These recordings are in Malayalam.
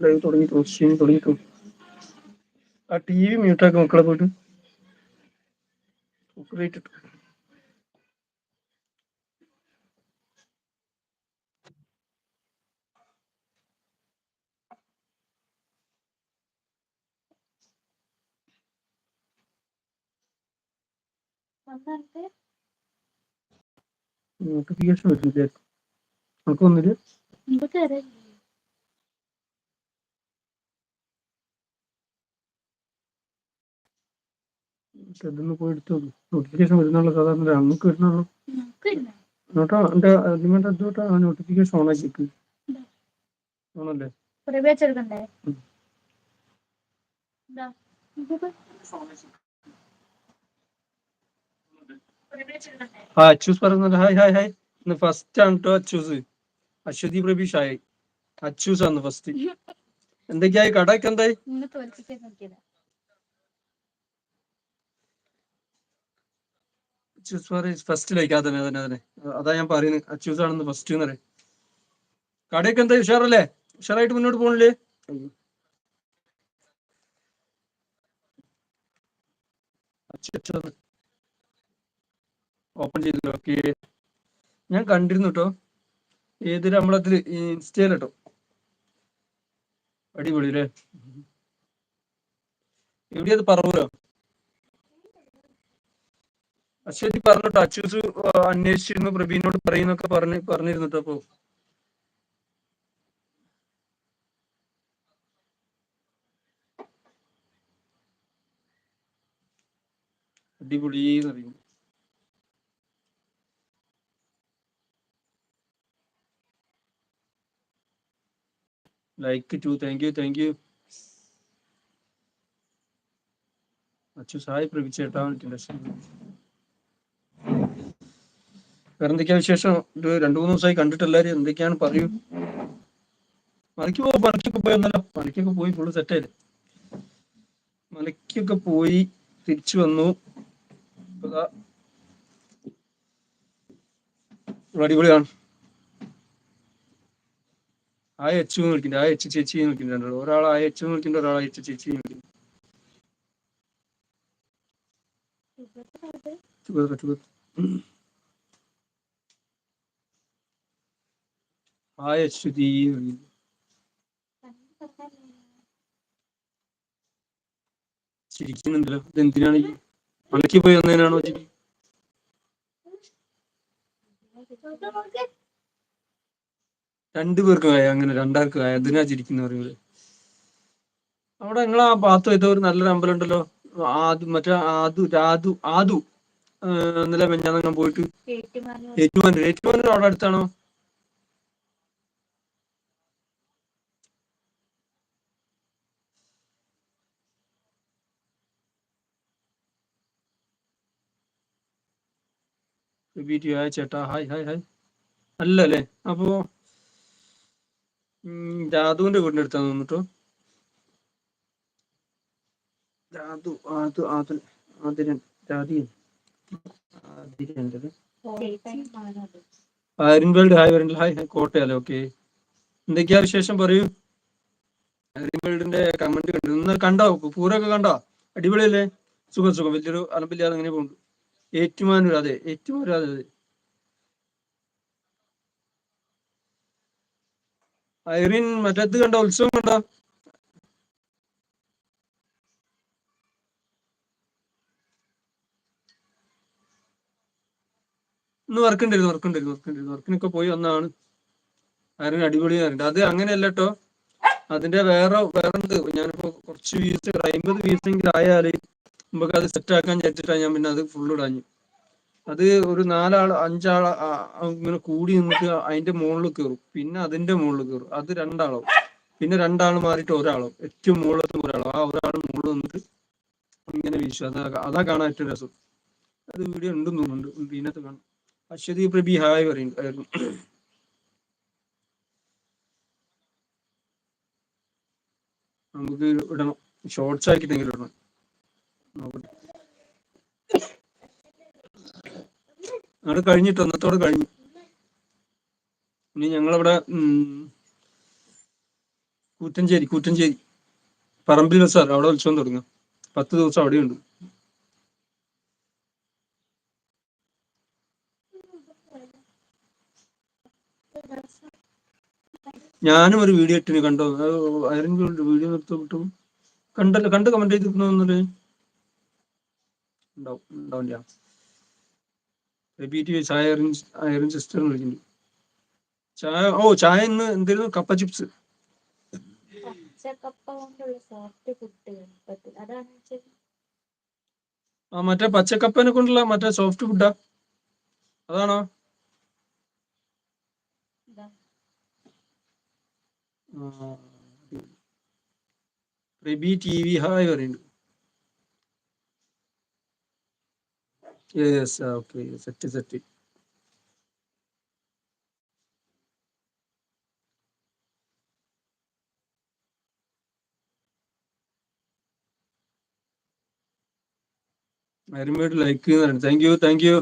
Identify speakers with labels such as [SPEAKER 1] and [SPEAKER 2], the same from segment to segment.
[SPEAKER 1] Live തുടങ്ങിയിട്ടു stream തുടങ്ങിയിട്ടു. ആ ടി വി മ്യൂട്ടാക്കി മക്കളെ പോയിട്ട്. റേറ്റ് പി എസ് വരുന്നില്ല നമുക്ക് വന്നില്ല ഇതൊന്ന് പോയി എടുത്തു നോട്ടിഫിക്കേഷൻ വരുന്നുള്ള സാധാരണ നമുക്ക് വരുന്നുള്ളൂ നോട്ടോ എന്റെ നിങ്ങളുടെ എന്തോട്ടാ നോട്ടിഫിക്കേഷൻ ഓൺ ആക്കി ആണല്ലേ
[SPEAKER 2] പ്രവേശെടുക്കണ്ടേ
[SPEAKER 1] ആ അച്ചൂസ് പറയുന്നുണ്ട്. ഹായ് ഹായ് ഹായ് ഇന്ന് ഫസ്റ്റ് ആണ് കേട്ടോ അച്ചൂസ് അശ്വതി പ്രഭീഷ് ആയി അച്ചൂസ് ആണ് ഫസ്റ്റ് എന്തൊക്കെയായി? കടയൊക്കെ എന്തായി? അച്ചൂസ് പറയും ഫസ്റ്റിലേക്ക് അതന്നെ അതന്നെ അതന്നെ അതാ ഞാൻ പറയുന്നത്. അച്ചൂസ് ആണെന്ന് ഫസ്റ്റ് എന്ന് പറയും. കടയൊക്കെ എന്തായി? ഉഷാറല്ലേ? ഉഷാറായിട്ട് മുന്നോട്ട് പോകണില്ലേ ഓപ്പൺ ചെയ്ത്. നോക്കിയേ ഞാൻ കണ്ടിരുന്നു കേട്ടോ ഏത് നമ്മളതിൽ ഇൻസ്റ്റയിൽ കേട്ടോ അടിപൊളി അല്ലേ എവിടെയത് പറവൂരോ? അശ്വതി പറഞ്ഞിട്ടോ അച്ചൂസ് അന്വേഷിച്ചിരുന്നു പ്രവീണിനോട് പറയുന്നൊക്കെ പറഞ്ഞ് പറഞ്ഞിരുന്നു കേട്ടോ അപ്പോ. അടിപൊളി എന്ന് like to thank you thank you Achu Sai പ്രവിച്ചേട്ടാ വേറെ എന്തൊക്കെയാ വിശേഷം? ഒരു രണ്ടു മൂന്ന് ദിവസമായി കണ്ടിട്ട് എല്ലാരും എന്തൊക്കെയാണ് പറയൂ? മലയ്ക്ക് പോ മലയ്ക്കൊക്കെ പോയി ഒന്നല്ലോ മലയ്ക്കൊക്കെ പോയി ഫുള്ള് സെറ്റായില്ലേ മലയ്ക്കൊക്കെ പോയി തിരിച്ചു വന്നു. അടിപൊളിയാണ്. ആ എച്ച് എന്ന് ആ എച്ച് ചേച്ചി എന്ന് ഒരാൾ ആ എച്ച് വിളിക്കുന്നുണ്ട് ഒരാൾ എച്ച് ചേച്ചി എന്ന്. ആ അശ്വതി എന്ന് വിളിക്കുന്നു. ചിരിക്കുന്നുണ്ടല്ലോ ഇതെന്തിനാണ് പോയി വന്നതിനാണോ ചിരി രണ്ടു പേർക്ക് കായ അങ്ങനെ രണ്ടാൾക്ക് കായ അതിനാ ചിരിക്കുന്ന പറയുന്നത്. അവിടെ നിങ്ങൾ ആ ഭാഗത്ത് ഏതോ ഒരു നല്ലൊരു അമ്പലം ഉണ്ടല്ലോ. ആദു മറ്റേ ആദു രാധു ആദു. ഇന്നലെ മെഞ്ഞാന്ന് പോയിട്ട്.
[SPEAKER 2] ഏറ്റുമാനൂർ.
[SPEAKER 1] ഏറ്റുമാനൂർ അവിടെ അടുത്താണോ? ചേട്ടാ. Hi hi hi. അല്ലല്ലേ? അപ്പോ ഉം, രാധുവിന്റെ വീടിന്റെ അടുത്താന്ന് തോന്നിട്ടോ ജാതു ആതു ആതു ആതിരൻ
[SPEAKER 2] ജാതിയൻ.
[SPEAKER 1] ആതിരന്റെ ഹായ് വരണ്ട് ഹായ് ഹായ് ഓക്കെ എന്തൊക്കെയാ വിശേഷം പറയൂ? അരിൻവേൾഡിന്റെ കമന്റ് കണ്ടു. ഇന്ന് കണ്ടോ? പൂരൊക്കെ കണ്ടോ? അടിപൊളിയല്ലേ? സുഖം സുഖം. വലിയൊരു അലമ്പില്ലാതെ അങ്ങനെ പോകുന്നു. ഏറ്റുമാനൂർ അതെ ഏറ്റുമാനൂർ അതെ അതെ. ഐറിൻ മറ്റേത് കണ്ട ഉത്സവം കണ്ടോ? ഇന്ന് വർക്ക് ഉണ്ടായിരുന്നു വർക്ക് ഉണ്ടായിരുന്നു വർക്ക് ഉണ്ടായിരുന്നു വർക്കിനൊക്കെ പോയി വന്നാണ് ഐറിൻ അടിപൊളിയാറുണ്ട് അത് അങ്ങനെയല്ല കേട്ടോ അതിന്റെ വേറെ വേറെ എന്ത് ഞാനിപ്പോ കുറച്ച് വീസ് അമ്പത് വ്യൂസ് എങ്കിലും ആയാൽ നമുക്ക് അത് സെറ്റ് ആക്കാൻ വിചാരിച്ചിട്ടാണ് ഞാൻ പിന്നെ അത് ഫുള്ള് ഇടാഞ്ഞു. അത് ഒരു നാലാൾ അഞ്ചാൾ ഇങ്ങനെ കൂടി നിന്നിട്ട് അതിന്റെ മുകളിൽ കയറും. പിന്നെ അതിന്റെ മുകളിൽ കയറും. അത് രണ്ടാളാവും. പിന്നെ രണ്ടാൾ മാറിയിട്ട് ഒരാളാവും ഏറ്റവും മുകളിലത്തെ ഒരാളും. ആ ഒരാൾ മുകളിൽ നിന്നിട്ട് ഇങ്ങനെ വീശു. അതാ അതാ കാണാൻ ഏറ്റവും രസം. അത് വീഡിയോ ഉണ്ടെന്ന് തോന്നുന്നുണ്ട്. ഇതിനകത്ത് കാണാം. അശ്വതി പ്രഭി ഹായ് പറയുന്നു. നമുക്ക് ഇടണം. ഷോർട്സ് ആക്കിയിട്ടെങ്കിലും ഇടണം. നോക്കട്ടെ. അവിടെ കഴിഞ്ഞിട്ട് അന്നത്തോടെ കഴിഞ്ഞു ഇനി ഞങ്ങളവിടെ കൂറ്റഞ്ചേരി കൂറ്റഞ്ചേരി. പറമ്പിൽ ബസാർ അവിടെ ഉത്സവം തുടങ്ങും. പത്ത് ദിവസം അവിടെയുണ്ട്. ഞാനും ഒരു വീഡിയോ ഇട്ടിന് കണ്ടോ? അത് ആരെങ്കിലും വീഡിയോ നിർത്തി വിട്ടു കണ്ടല്ലോ കണ്ട് കമന്റ് ചെയ്തിട്ടുണ്ടോന്നല്ലേ ഉണ്ടാവും ഉണ്ടാവില്ല. റിപ്പീറ്റ് ചായ അയറിൻ അയറിൻ സിസ്റ്റർ വിളിക്കുന്നു ചായ ഓ ചായ ഇന്ന് എന്തായിരുന്നു കപ്പ ചിപ്സ്. ആ മറ്റേ പച്ചക്കപ്പനെ കൊണ്ടുള്ള മറ്റേ സോഫ്റ്റ് ഫുഡാ അതാണോ. റിബി ടി വി ഹായ് പറയുന്നുണ്ട് yes okay set set. അരുമേട്ട് like thank you thank you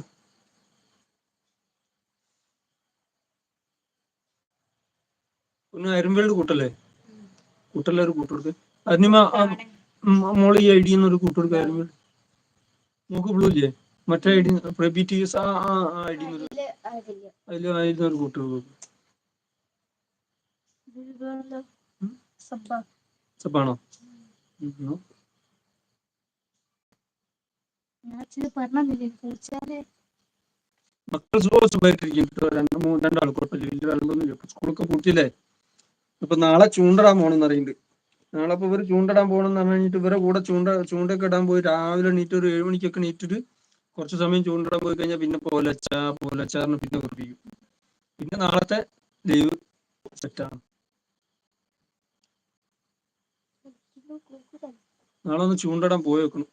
[SPEAKER 1] അരുമ്പേട് കൂട്ടല്ലേ? കൂട്ടല്ലേ ഒരു കൂട്ടെടുക്ക് അനിമ
[SPEAKER 2] കാണാൻ
[SPEAKER 1] മോൾ ഐ ഡി എന്നൊരു കൂട്ടുകൊടുക്ക അരുമ്പേട് നോക്ക് ബ്ലൂ ഇല്ലേ? മറ്റേ I D Prabi T S ആ ഐ ഡി. അതിൽ അതിൽ ഒരു
[SPEAKER 2] പറഞ്ഞില്ലേ കുറിച്ചാൽ
[SPEAKER 1] മക്കൾ സുഖമായിട്ടിരിക്കും കേട്ടോ. രണ്ട് മൂന്ന് രണ്ടാൾ കുഴപ്പമില്ല. വലിയ രണ്ടൊന്നുമില്ല സ്കൂളൊക്കെ പൂട്ടിയില്ലേ? അപ്പൊ നാളെ ചൂണ്ടടാൻ പോണെന്ന് അറിയുന്നുണ്ട് നാളെ ഇപ്പൊ ഇവർ ചൂണ്ടടാൻ പോണെന്ന് പറഞ്ഞു കഴിഞ്ഞിട്ട് ഇവരെ കൂടെ ചൂണ്ട ചൂണ്ടൊക്കെ ഇടാൻ പോയി രാവിലെ എണീറ്റ് ഒരു ഏഴ് മണിക്കൊക്കെ എണീറ്റിട്ട് കുറച്ച് സമയം ചൂണ്ടിടാൻ പോയി കഴിഞ്ഞാൽ പിന്നെ പോലച്ച പോലച്ചാറിന് പിന്നെ കുറിപ്പിക്കും പിന്നെ നാളത്തെ ലീവ് സെറ്റാണ് നാളെ ഒന്ന് ചൂണ്ടിടാൻ പോയി വെക്കണം.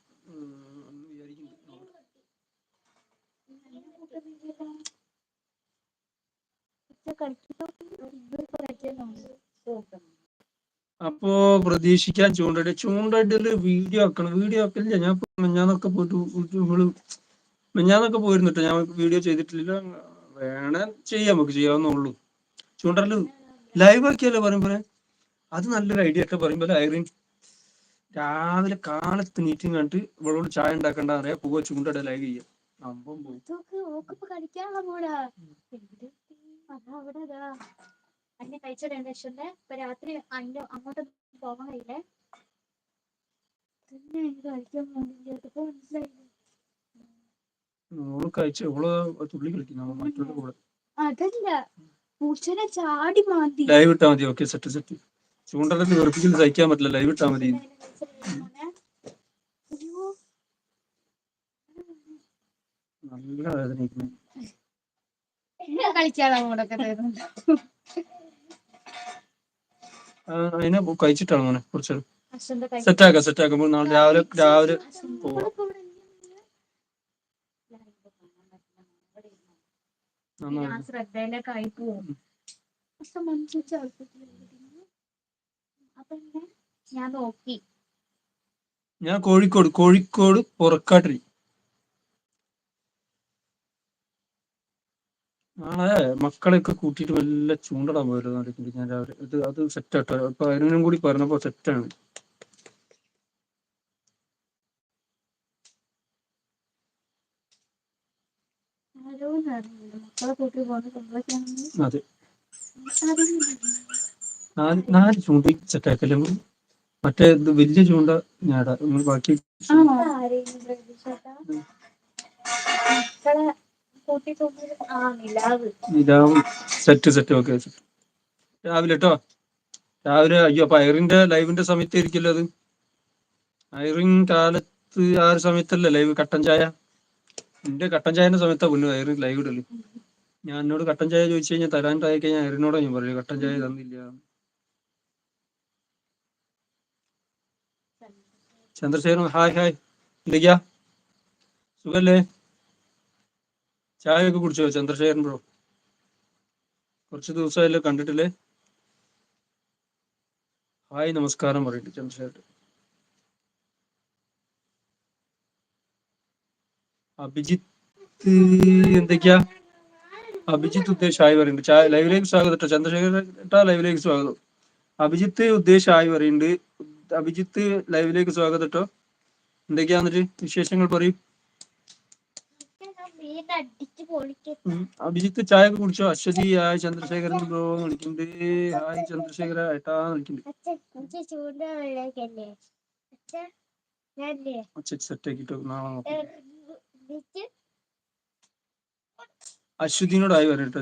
[SPEAKER 1] അപ്പോ പ്രതീക്ഷിക്കാൻ ചൂണ്ടയിട ചൂണ്ടയിടൽ വീഡിയോ ആക്കണം. വീഡിയോ ആക്കില്ല ഞാൻ ഞാനൊക്കെ പോയിട്ട് യൂട്യൂബിൽ മിഞ്ഞാന്നൊക്കെ പോയിരുന്നു ഞാൻ വീഡിയോ ചെയ്തിട്ടില്ല. വേണേ ചെയ്യാം. നമുക്ക് ചെയ്യാവുന്നുള്ളൂ ചൂണ്ടൽ ലൈവ് ആക്കിയല്ലോ പറയുമ്പോ അത് നല്ലൊരു ഐഡിയ ഒക്കെ പറയുമ്പോൾ ഐറിൻ. രാവിലെ കാലത്ത് മീറ്റിംഗ് കണ്ടിട്ട് ഇവളോട് ചായ ഉണ്ടാക്കണ്ട അറിയാ. പോവാ ചൂണ്ടയുടെ ലൈവ് ചെയ്യാം.
[SPEAKER 2] രാത്രി അങ്ങോട്ട് പോകാൻ കഴിയില്ലേ? പിന്നെ മനസ്സിലായില്ലേ?
[SPEAKER 1] ഓൾ കഴിച്ച ഓൾ തുള്ളി കളിക്കുന്നു മറ്റുള്ള കൂടെ.
[SPEAKER 2] അതല്ല പൂച്ചനെ ചാടി മാന്തി.
[SPEAKER 1] ലൈവ് ഇട്ടാ മതി ഓക്കെ സെറ്റ് സെറ്റ്. വെറുപ്പിക്കൽ സഹിക്കാൻ പറ്റില്ല ലൈവ് ഇട്ടാ മതി. നല്ല വേദനിക്കുന്നു അതിനെ കഴിച്ചിട്ടാണ് മോനെ? കുറച്ച്
[SPEAKER 2] സെറ്റാക്കാം കൈ.
[SPEAKER 1] സെറ്റ് ആക്കാം സെറ്റ് ആക്കുമ്പോൾ നാളെ രാവിലെ രാവിലെ പോവാം.
[SPEAKER 2] ഞാൻ ശ്രദ്ധയിലൊക്കെ ആയി പോവും.
[SPEAKER 1] ഉം.
[SPEAKER 2] പക്ഷെ മനസ്സിച്ച് അപ്പൊ ഞാൻ നോക്കി.
[SPEAKER 1] ഞാൻ കോഴിക്കോട് കോഴിക്കോട് പുറക്കാട്ടിൽ നാളെ മക്കളെയൊക്കെ കൂട്ടിയിട്ട് വല്ല ചൂണ്ടടാൻ പോയിരുന്നു. ഞാൻ രാവിലെ ഇത് അത് സെറ്റ് ആട്ടോ. അപ്പൊ അതിനും കൂടി പറഞ്ഞപ്പോ സെറ്റാണ്
[SPEAKER 2] ആരോ അറിയില്ല മക്കളെ കൂട്ടി പോകുന്ന
[SPEAKER 1] അതെ. നാല് നാല് ചൂണ്ടി? മറ്റേ ഇത് വലിയ ചൂണ്ട ഞാടാ ബാക്കി
[SPEAKER 2] നിലാവ്.
[SPEAKER 1] സെറ്റ് സെറ്റ് ഓക്കെ രാവിലെ കേട്ടോ രാവിലെ അയ്യോ അപ്പൊ അയറിന്റെ ലൈവിന്റെ സമയത്ത് ഇരിക്കില്ല അത്. അയറിങ് കാലത്ത് ആ ഒരു സമയത്തല്ലേ ലൈവ്? കട്ടൻ ചായ? എന്റെ കട്ടൻ ചായന്റെ സമയത്താ പൊന്നു അയറിങ് ലൈവ് ഇടൽ. ഞാൻ എന്നോട് കട്ടൻ ചായ ചോദിച്ചു കഴിഞ്ഞാൽ തരാൻ ട്രൈ കഴിഞ്ഞാൽ ഞാൻ ഞാൻ പറയുന്നത് കട്ടൻ ചായ തന്നില്ല. ചന്ദ്രശേഖരൻ ഹായ് ഹായ് എന്തൊക്കെയാ? സുഖല്ലേ? ചായ ഒക്കെ കുടിച്ചോ ചന്ദ്രശേഖരൻ ബ്രോ? കുറച്ച് ദിവസമായല്ലോ കണ്ടിട്ടില്ലേ? ഹായ് നമസ്കാരം പറയട്ടെ ചന്ദ്രശേഖരൻ. അഭിജിത്ത് എന്തൊക്കെയാ? അഭിജിത്ത് ഉദ്ദേശ് ആയി പറയുന്നുണ്ട് ലൈവിലേക്ക് സ്വാഗതം ചന്ദ്രശേഖര ലൈവിലേക്ക് സ്വാഗതം അഭിജിത്ത് ഉദ്ദേശ് ആയി പറയുന്നുണ്ട് അഭിജിത്ത് ലൈവിലേക്ക് സ്വാഗതം കേട്ടോ എന്തൊക്കെയാ എന്നിട്ട് വിശേഷങ്ങൾ പറയും. അഭിജിത്ത് ചായ ഒക്കെ കുടിച്ചോ Aswathy hi Chandrasekharan bro hi Chandrasekhara ഏട്ടാ വിളിക്കുന്നുണ്ട് സെറ്റ് ആക്കിട്ടോ നാളെ നോക്കാം
[SPEAKER 2] എന്നിട്ട്
[SPEAKER 1] അശ്വതിനോട് ആയി പറയും കേട്ടോ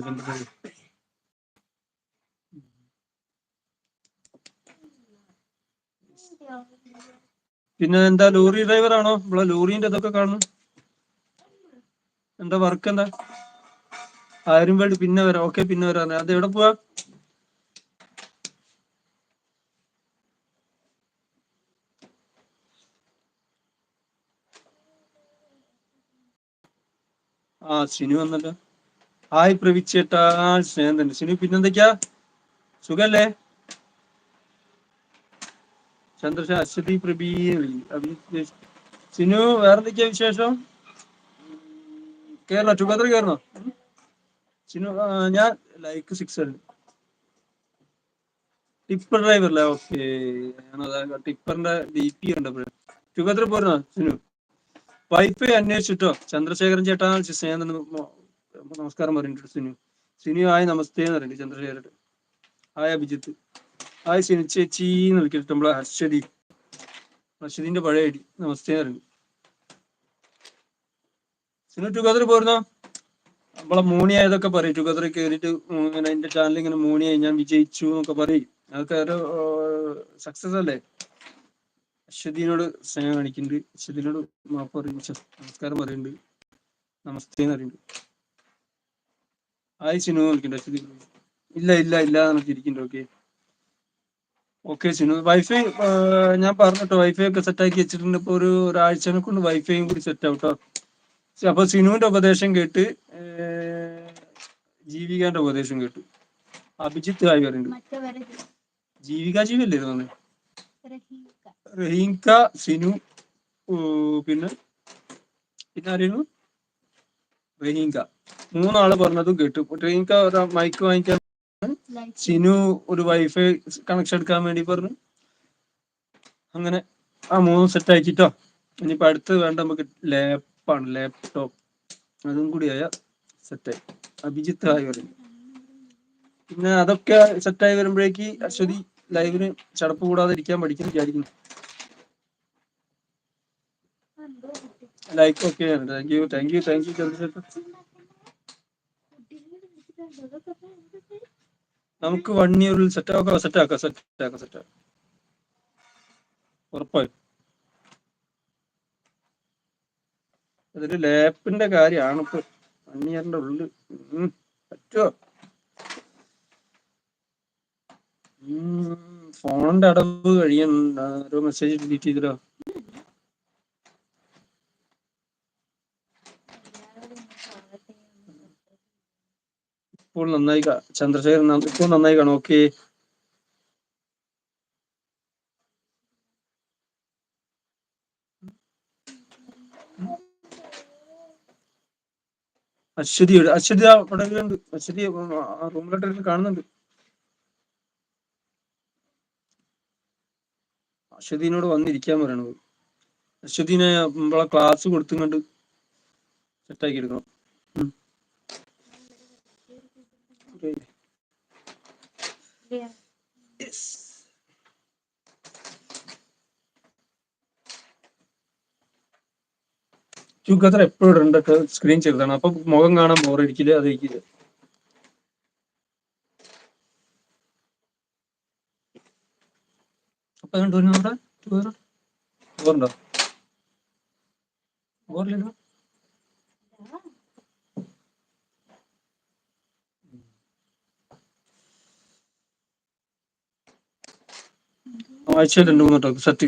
[SPEAKER 1] പിന്നെ എന്താ ലോറി ഡ്രൈവർ ആണോ? നമ്മളെ ലോറിന്റെ ഇതൊക്കെ കാണുന്നു. എന്താ വർക്ക് എന്താ? ആരും വേണ്ടി പിന്നെ വരാം. ഓക്കെ പിന്നെ വരാം. അത് എവിടെ പോവാ? ആ സിനു വന്നല്ലോ. ഹായ് പ്രവിച്ചേട്ടാ സ്നേഹം തന്നെ. സിനു പിന്നെന്തൊക്കെയാ? സുഖല്ലേ? ചന്ദ്രശ അശ്വതി പ്രഭി സിനു വേറെന്തൊക്കെയാ വിശേഷം? കേരള ടുഗദർ കേറണോ? സിനു ഞാൻ ലൈക്ക് സിക്സ് ടിപ്പർ ഡ്രൈവർ അല്ലേ ഓക്കെ ടിപ്പറിന്റെ ഡി പി കണ്ടപ്പോഴേ. ടുഗദർ പോരുന്നോ സിനു? വൈഫൈ അന്വേഷിച്ചിട്ടോ? ചന്ദ്രശേഖരൻ ചേട്ടാ സ്നേഹം നമസ്കാരം പറയുന്നുണ്ട് സിനു സിനു ആയ നമസ്തേ എന്ന് പറയുന്നുണ്ട് ചന്ദ്രശേഖരൻ ആയ അഭിജിത്ത്. ആയ സിനു ചേച്ചി എന്ന് വിളിക്കുന്നത് നമ്മളെ അശ്വതി അശ്വതിന്റെ പഴയ അടി നമസ്തേ എന്ന് പറയുന്നു സിനു ടുഗദർ പോരുന്നോ? നമ്മളെ മൂണി ആയതൊക്കെ പറയും ടുഗദർ കയറിയിട്ട് ഇങ്ങനെ എന്റെ ചാനൽ ഇങ്ങനെ മൂണിയായി ഞാൻ വിജയിച്ചു എന്നൊക്കെ പറയും. അതൊക്കെ ഒരു സക്സസ് അല്ലേ? അശ്വതിനോട് സ്നേഹം കാണിക്കുന്നുണ്ട് അശ്വതിനോട് മാപ്പ് പറയുന്നു നമസ്കാരം പറയുന്നുണ്ട് നമസ്തേ എന്ന് പറയുന്നുണ്ട് ഹായ് സിനു വിളിക്കണ്ട ഇല്ല ഇല്ല ഇല്ല ഇരിക്കുന്നുണ്ട് ഓക്കെ ഓക്കെ ചിനു വൈഫൈ ഞാൻ പറഞ്ഞിട്ടോ വൈഫൈ ഒക്കെ സെറ്റ് ആക്കി വെച്ചിട്ടുണ്ട്. ഇപ്പൊ ഒരു ഒരാഴ്ചനെ കൊണ്ട് വൈഫൈയും കൂടി സെറ്റ് ആവട്ടോ. അപ്പൊ സിനുവിന്റെ ഉപദേശം കേട്ട് ജീവികാന്റെ ഉപദേശം കേട്ടു. അഭിജിത്ത് ആയി
[SPEAKER 2] മറ്റവരെ
[SPEAKER 1] ജീവിക ജീവല്ലേ തോന്നുന്നത് റഹീംക സിനു പിന്നെ പിന്നെ ആരെയും റഹീംക മൂന്നാൾ പറഞ്ഞതും കേട്ടു. റഹീംക ഒരു മൈക്ക് വാങ്ങിക്കാൻ സിനു ഒരു വൈഫൈ കണക്ഷൻ എടുക്കാൻ വേണ്ടി പറഞ്ഞു. അങ്ങനെ ആ മൂന്ന് സെറ്റ് ആക്കിട്ടോ. ഇനിയിപ്പോ അടുത്ത് വേണ്ട നമുക്ക് ലാപ്പാണ് ലാപ്ടോപ്പ് അതും കൂടി ആയ സെറ്റായി അഭിജിത്ത് ആയി പറഞ്ഞു പിന്നെ അതൊക്കെ സെറ്റായി വരുമ്പോഴേക്ക് അശ്വതി ലൈവിന് ചടപ്പ് കൂടാതെ ഇരിക്കാൻ പഠിക്കുന്നു വിചാരിക്കുന്നു. Like okay thank you thank you thank you Chandrasekhar
[SPEAKER 2] കുട്ടികളെ വിളിച്ചിട്ടുണ്ട്. അതൊക്കെ ഇപ്പൊ എന്തൊക്കെ?
[SPEAKER 1] നമുക്ക് വൺ ഇയറിൽ സെറ്റ് ആക്കാം സെറ്റ് ആക്കാം സെറ്റ് ആക്കാം സെറ്റ് ആക്കാം. ഉറപ്പായും. അതൊരു ലാപ്പിന്റെ കാര്യമാണ് ഇപ്പൊ. വൺ ഇയറിന്റെ ഉള്ളിൽ. പറ്റുമോ ഫോണിന്റെ അടവ് കഴിയണ്ട. ഒരു മെസ്സേജ് ഡിലീറ്റ് ചെയ്തിട്ടോ ഇപ്പോൾ നന്നായി ചന്ദ്രശേഖരൻ ഇപ്പോൾ നന്നായി കാണും. ഓക്കെ. അശ്വതി അശ്വതി ആ ഇവിടെ ഉണ്ട് അശ്വതി റൂമിലോട്ട് കാണുന്നുണ്ട്. അശ്വതിനോട് വന്നിരിക്കാൻ പറയണത്. അശ്വതിനെ നമ്മളെ ക്ലാസ് കൊടുത്തുകൊണ്ട് സെറ്റാക്കി എടുക്കണം. Okay.
[SPEAKER 2] ഇല്ലേ?
[SPEAKER 1] Yes. ചുക്കത്ര എപ്പോഴും ഇടണ്ടൊക്കെ സ്ക്രീൻ ചെറുതാണ് അപ്പൊ മുഖം കാണാൻ ബോറടിക്കില്ല അതിരിക്കില്ല അപ്പൊ കണ്ടു നമ്മുടെ ബോറുണ്ടോ ബോറില്ലല്ലോ ആഴ്ചയിൽ രണ്ട് മൂന്ന് കേട്ടോ സെറ്റ്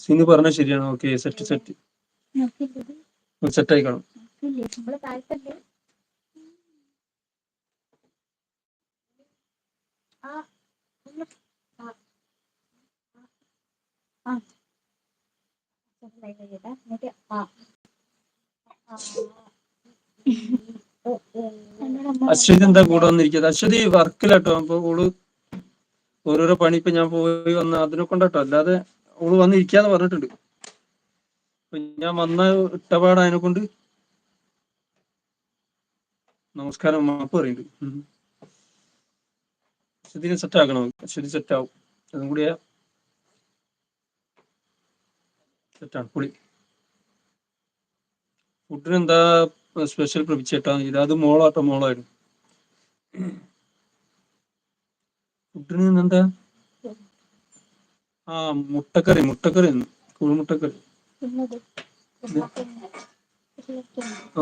[SPEAKER 1] സിനു പറഞ്ഞ ശരിയാണ് ഓക്കെ സെറ്റ് സെറ്റ്? സെറ്റ് ആയിക്കണം.
[SPEAKER 2] ആ. നമ്മൾ താഴ്ത്തല്ലേ? ആ, ഒന്ന് ആ, ആ. ലൈവ് ചെയ്യട്ടെ എന്നിട്ട് ആ ആ. എന്നോട് അമ്മ
[SPEAKER 1] അശ്വതി എന്താ കൂടെ വന്നിരിക്കുന്നത്? അശ്വതി വർക്കിലട്ടോ. അപ്പൊ ഓൾ ഓരോരോ പണി ഇപ്പൊ ഞാൻ പോയി വന്ന അതിനെ കൊണ്ടാട്ടോ. അല്ലാതെ ഓൾ വന്നിരിക്കാന്ന് പറഞ്ഞിട്ടുണ്ട്. ഞാൻ വന്ന ഇട്ടപാട് അതിനെ കൊണ്ട് നമസ്കാരം മാപ്പ് പറയുന്നുണ്ട്. അശ്വതിനെ സെറ്റ് ആക്കണം. അശ്വതി സെറ്റ് ആവും. അതും കൂടിയാ സെറ്റാണ് പുളി ഫുഡിന് എന്താ സ്പെഷ്യൽ പ്രഭിച്ചേട്ടാ? ഇത് അത് മോളാട്ടോ മോളായിരുന്നു. ഫുഡിന് എന്താ ആ മുട്ടക്കറി മുട്ടക്കറി കുഴിമുട്ടക്കറി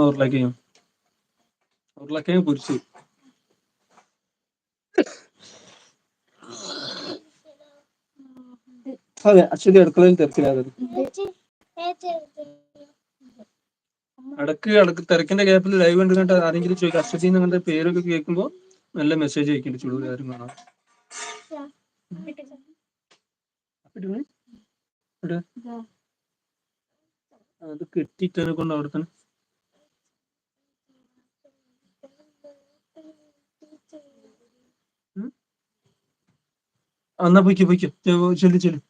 [SPEAKER 2] ഉരുളക്കിഴങ്ങ്. ഉരുളക്കിഴങ്ങ്.
[SPEAKER 1] പൊരിച്ചു. അതെ അശ്വതി അടുക്കളയിൽ തിരക്കിലാതെ ഇടയ്ക്ക് ഇടയ്ക്ക് തിരക്കിന്റെ ഗ്യാപ്പിൽ ലൈവ് ഉണ്ട് കണ്ട് ആരെങ്കിലും ചോദിക്കും അശ്വതി അങ്ങനത്തെ പേരൊക്കെ കേൾക്കുമ്പോ നല്ല മെസ്സേജ് അയക്കേണ്ടി ചുള്ളു ആരും കാണാം. അത് കെട്ടിട്ടനെ കൊണ്ട് അവിടെ തന്നെ. എന്നാ പൊയ്ക്കോ പൊയ്ക്കോ. ചെല്ലു ചെല്ലു.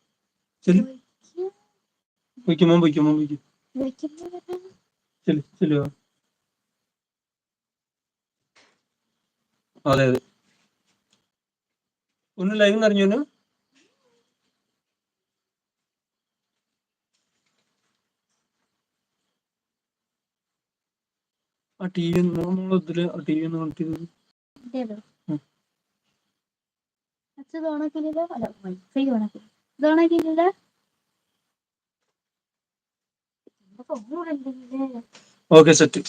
[SPEAKER 1] ചെല്ലു. പൊയ്ക്കോ മോൻ പൊയ്ക്കോ മോൻ പൊയ്ക്കോ. ചെല്ലു അതെ അതെ. ഒന്ന് ലൈവ് അറിഞ്ഞു ആ ടി വി ഇതിൽ ടി വി ഒന്ന് കണക്ട്
[SPEAKER 2] ചെയ്തത് ഓണാക്കിയില്ലല്ലോ അല്ല വൈഫൈ ഓണാക്കി ഇത് ഓണാക്കിയില്ലല്ലോ ഒന്നുകൂടെ ഉണ്ടല്ലേ
[SPEAKER 1] ഓക്കെ സെറ്റ്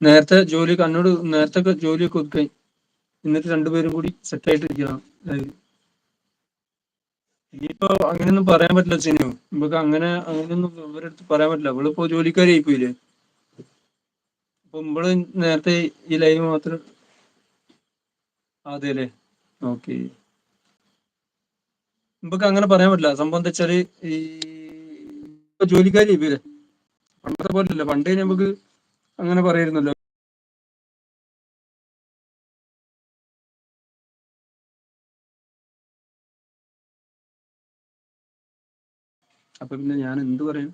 [SPEAKER 1] നേരത്തെ ജോലി അന്നോട് നേരത്തെ ജോലിയൊക്കെ ഒതുക്കായി. എന്നിട്ട് രണ്ടുപേരും കൂടി സെറ്റ് ആയിട്ട് ഇരിക്കണം. ഇനിയിപ്പോ അങ്ങനെയൊന്നും പറയാൻ പറ്റില്ല സിനിമ നമുക്ക് അങ്ങനെ അങ്ങനെയൊന്നും ഇവരുടെ അടുത്ത് പറയാൻ പറ്റില്ല. ഇവളിപ്പോ ജോലിക്കാരി ആയിപ്പോയില്ലേ? അപ്പൊ ഇവൾ നേരത്തെ ഈ ലൈവ് മാത്രം അതെ അല്ലേ? ഓക്കെ. നമുക്ക് അങ്ങനെ പറയാൻ പറ്റില്ല. വെച്ചാൽ ഈ ജോലിക്കാരി ആയിപ്പോയില്ലേ? പണ്ടത്തെ പോലല്ല പണ്ടേ നമുക്ക് അങ്ങനെ പറയായിരുന്നല്ലോ. അപ്പൊ പിന്നെ ഞാൻ എന്ത് പറയും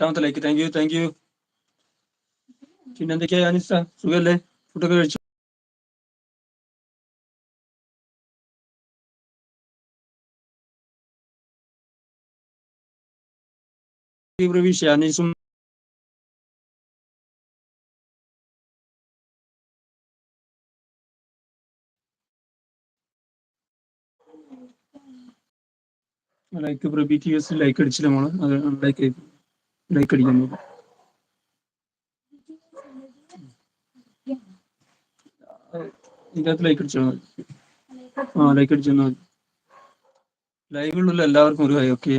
[SPEAKER 1] എട്ടാമത്തെ like thank you thank you പിന്നെ എന്തൊക്കെയാ അനിസ സുഖല്ലേ? ഫുഡൊക്കെ കഴിച്ചു? ഈ അനീസും ലൈക്ക് പ്രബി ടി ലൈക്ക് അടിച്ചില്ല മോൾ. അത് ലൈക്ക് ലൈക്ക് അടിക്കുന്നു ഇതിനകത്ത് ലൈക്ക് അടിച്ചാൽ മതി. ആ ലൈക്ക് അടിച്ചാൽ മതി. ലൈവിലുള്ള എല്ലാവർക്കും ഒരു ഹൈ ഓക്കെ